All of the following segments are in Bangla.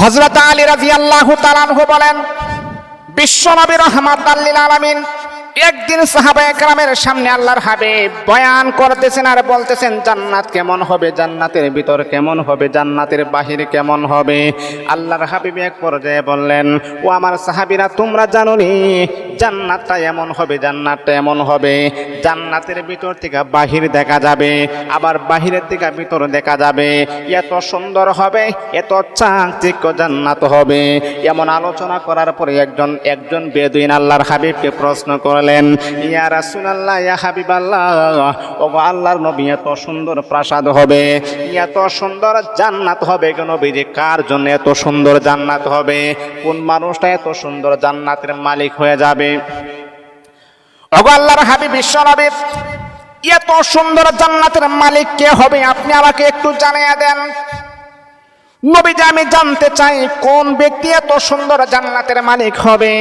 হজরত আলী রাজি আল্লাহ তালানহু বলেন, বিশ্বনবী রহমত আলমিন একদিন সাহাবা একরামের সামনে আল্লাহর হাবে বয়ান করতেছেন আর বলতেছেন, জান্নাত কেমন হবে? জান্নাতের ভিতর কেমন হবে? জান্নাতের বাহির কেমন হবে? আল্লাহর হাবিব এক পর্যায়ে বললেন, ও আমার সাহাবিরা, তোমরা জানো নি জান্নাতটা এমন হবে, জান্নাতটা এমন হবে। জান্নাতের ভিতর থেকে বাহির দেখা যাবে, আবার বাহিরের থেকে ভিতর দেখা যাবে। এত সুন্দর হবে, এত চাকচিক্য জান্নাত হবে। এমন আলোচনা করার পরে একজন একজন বেদুইন আল্লাহর হাবিবকে প্রশ্ন করলেন, ইয়া রাসূলুল্লাহ, ইয়া হাবিবাল্লাহ ও আল্লাহর নবী এত সুন্দর প্রাসাদ হবে, এত সুন্দর জান্নাত হবে গো নবীজি কার জন্য এত সুন্দর জান্নাত হবে? কোন মানুষটা এত সুন্দর জান্নাতের মালিক হয়ে যাবে? আল্লাহর বিশ্ব নবী এত সুন্দর জান্নাতের মালিক কে হবে আপনি আমাকে একটু জানিয়ে দেন? আমি জানতে চাই কোন ব্যক্তি এত সুন্দর জান্নাতের মালিক হবে?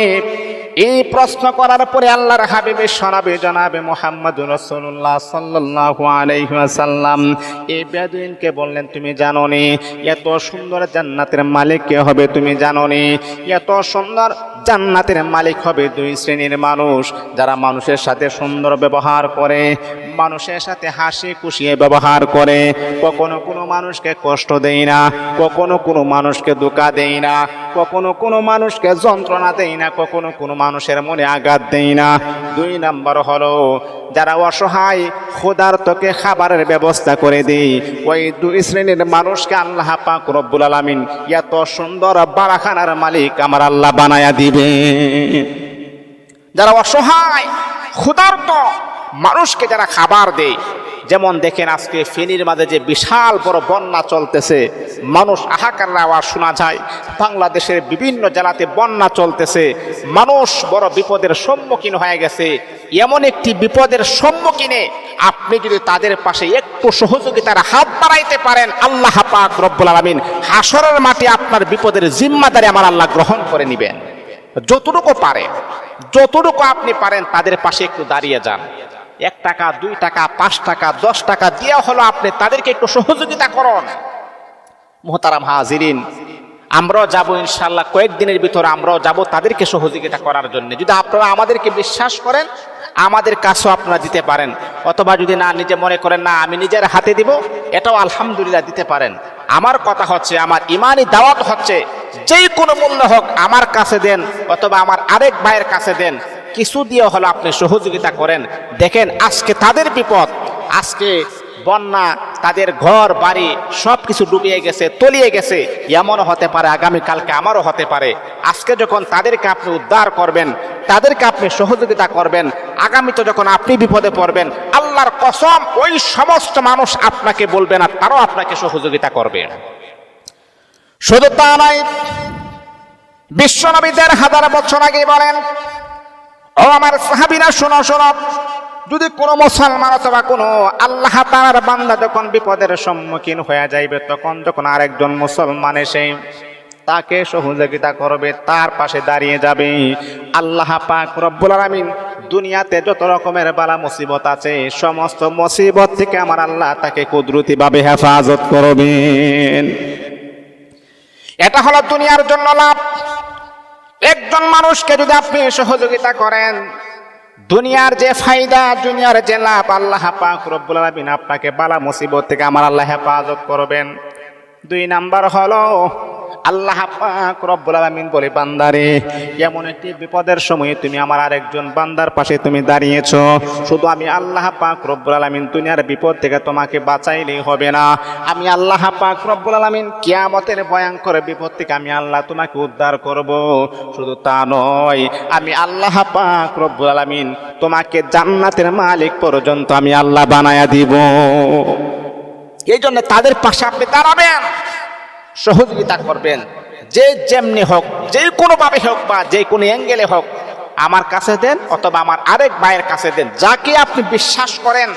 এই প্রশ্ন করার পরে আল্লাহর হাবিবে শোনাবে জনাবে মোহাম্মদ রসুল্লাহ সাল্লাল্লাহু আলাইহি ওয়াসাল্লাম এই বেদুইনকে বললেন, তুমি জানো নি এত সুন্দর জান্নাতের মালিক কে হবে, তুমি জানো নি এত সুন্দর জান্নাতের মালিক হবে দুই শ্রেণির মানুষ। যারা মানুষের সাথে সুন্দর ব্যবহার করে, মানুষের সাথে হাসি খুশিয়ে ব্যবহার করে, কখনো কোনো মানুষকে কষ্ট দেয় না, কখনো কোনো মানুষকে দোকা দেয় না, কখনো কোনো মানুষকে যন্ত্রণা দেয় না, কখনো কোনো মানুষের মনে আঘাত দেয় না। দুই নাম্বার হলো যারা অসহায় খোদার তোকে খাবারের ব্যবস্থা করে দেই ওই দুই শ্রেণির মানুষকে আল্লাহ পাক রব্বুল আলমিন এত সুন্দর বারাখানার মালিক আমার আল্লাহ বানায়া দিবে। যারা অসহায়, ক্ষুধার্ত মানুষকে যারা খাবার দেয় যেমন দেখেন আজকে ফেনীর মাঝে যে বিশাল বড় বন্যা চলতেছে, মানুষ আহাকার আওয়াজ শোনা যায়। বাংলাদেশের বিভিন্ন জেলাতে বন্যা চলতেছে, মানুষ বড় বিপদের সম্মুখীন হয়ে গেছে। এমন একটি বিপদের সম্মুখীনে আপনি যদি তাদের পাশে একটু সহযোগিতার হাত বাড়াইতে পারেন, আল্লাহ পাক রব্বুল আলমিন হাসরের মাটি আপনার বিপদের জিম্মাদারি আমার আল্লাহ গ্রহণ করে নেবেন। যতটুকু পারেন, যতটুকু আপনি পারেন, তাদের পাশে একটু দাঁড়িয়ে যান। এক টাকা, দুই টাকা, পাঁচ টাকা, দশ টাকা দেওয়া হলো আপনি তাদেরকে একটু সহযোগিতা করুন। মোহতারাম হাজিরিন, আমরাও যাব ইনশাল্লাহ কয়েকদিনের ভিতরে আমরাও যাব তাদেরকে সহযোগিতা করার জন্য। যদি আপনারা আমাদেরকে বিশ্বাস করেন, আমাদের কাছেও আপনারা দিতে পারেন। অথবা যদি না, নিজে মনে করেন, না, আমি নিজের হাতে দিব, এটাও আলহামদুলিল্লাহ দিতে পারেন। আমার কথা হচ্ছে, আমার ইমানই দাওয়াত হচ্ছে, যেই কোনো মূল্য হোক আমার কাছে দেন, অথবা আমার আরেক ভাইয়ের কাছে দেন। কিছু দিয়ে হলো আপনি সহযোগিতা করেন। দেখেন, আজকে তাদের বিপদ, আজকে বন্যা, তাদের ঘর, বাড়ি সব কিছু ডুবিয়ে গেছে, তলিয়ে গেছে। এমনও হতে পারে আগামীকালকে আমারও হতে পারে। আজকে যখন তাদেরকে আপনি উদ্ধার করবেন, তাদেরকে আপনি সহযোগিতা করবেন, আগামীতে যখন আপনি বিপদে পড়বেন, আল্লাহর কসম, ওই সমস্ত মানুষ আপনাকে বলবে না, তারাও আপনাকে সহযোগিতা করবে। শুধু তা নয়, বিশ্বনবীদের হাজার বছর আগে বলেন ও আমার সাহাবিরা, শোনো শোনো। যদি কোনো মুসলমান অথবা কোনো আল্লাহ তার বান্দা যখন বিপদের সম্মুখীন হয়ে যাইবে, তখন যখন আরেকজন মুসলমান এসে তাকে সহযোগিতা করবে, তার পাশে দাঁড়িয়ে যাবে। আল্লাহ পাক রব্বুল আলামিন দুনিয়াতে যত রকমের বালা মুসিবত আছে, সমস্ত মুসিবত থেকে আমার আল্লাহ তাকে কুদরতিভাবে হেফাজত করবেন। এটা হলো দুনিয়ার জন্য লাভ। একজন মানুষকে যদি আপনি সহযোগিতা করেন, দুনিয়ার যে ফায়দা, দুনিয়ার যে লাভ, আল্লাহ পাক রব্বুল আলামিন আপনাকে বালা মুসিবত থেকে আমার আল্লাহ হেফাজত করবেন। দুই নাম্বার হলো আল্লাহ পাক রব্বুল আলামিন বলে, বান্দারে, এমন একটি বিপদের সময়ে তুমি আমার আরেকজন বান্দার পাশে তুমি দাঁড়িয়েছ। শুধু আমি আল্লাহ পাক রব্বুল আলামিন দুনিয়ার বিপদ থেকে তোমাকে বাঁচাইলেই হবে না। আমি আল্লাহ পাক রব্বুল আলামিন কিয়ামতের ভয়ঙ্কর বিপদ থেকে আমি আল্লাহ তোমাকে উদ্ধার করব। শুধু তা নয়, আমি আল্লাহ পাক রব্বুল আলামিন তোমাকে জান্নাতের মালিক পর্যন্ত আমি আল্লাহ বানায়া দিব। এই জন্য তাদের পাশে আপনি দাঁড়াবেন। সহযোগিতা করবেন। যে যেমনি হোক, যে কোনোভাবে হোক বা যে কোনো অ্যাঙ্গেলে হোক, আমার কাছে দেন অথবা আমার আরেক ভাইয়ের কাছে দেন। যাকে আপনি বিশ্বাস করেন,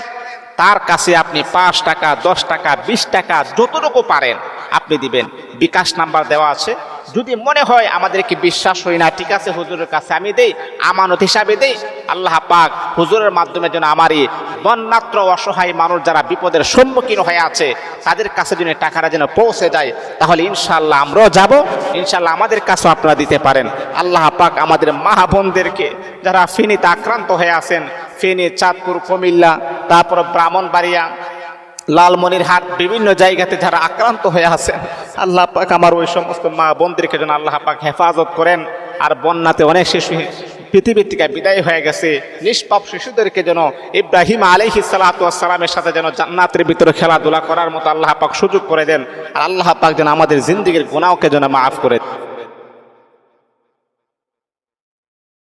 তার কাছে আপনি পাঁচ টাকা, দশ টাকা, বিশ টাকা, যতটুকু পারেন আপনি দিবেন। বিকাশ নাম্বার দেওয়া আছে। যদি মনে হয় আমাদেরকে বিশ্বাস হয় না, ঠিক আছে, হুজুরের কাছে আমি দেই, আমানত হিসাবে দেই, আল্লাহ পাক হুজুরের মাধ্যমে যেন আমারই বন্যাত্র অসহায় মানুষ যারা বিপদের সম্মুখীন হয়ে আছে, তাদের কাছে যেন টাকাটা যেন পৌঁছে যায়, তাহলে ইনশাল্লাহ আমরাও যাব ইনশাল্লাহ আমাদের কাছেও আপনারা দিতে পারেন। আল্লাহ পাক আমাদের মা বোনদেরকে যারা ফেনীতে আক্রান্ত হয়ে আছেন, ফেনী, চাঁদপুর, কুমিল্লা, তারপর ব্রাহ্মণবাড়িয়া লালমনিরহাট বিভিন্ন জায়গাতে যারা আক্রান্ত হয়ে আছেন, আল্লাহ পাক আমার ওই সমস্ত মা বোনদেরকে যেন আল্লাহ পাক হেফাজত করেন। আর বন্যাতে অনেক শিশু পৃথিবীর থেকে বিদায় হয়ে গেছে। নিষ্পাপ শিশুদেরকে যেন ইব্রাহিম আলহি সালাতামের সাথে যেন জান্নাতের ভিতরে খেলাধুলা করার মতো আল্লাহ পাক সুযোগ করে দেন। আর আল্লাহ পাক যেন আমাদের জিন্দিগির গুণাওকে যেন মাফ করে দেন।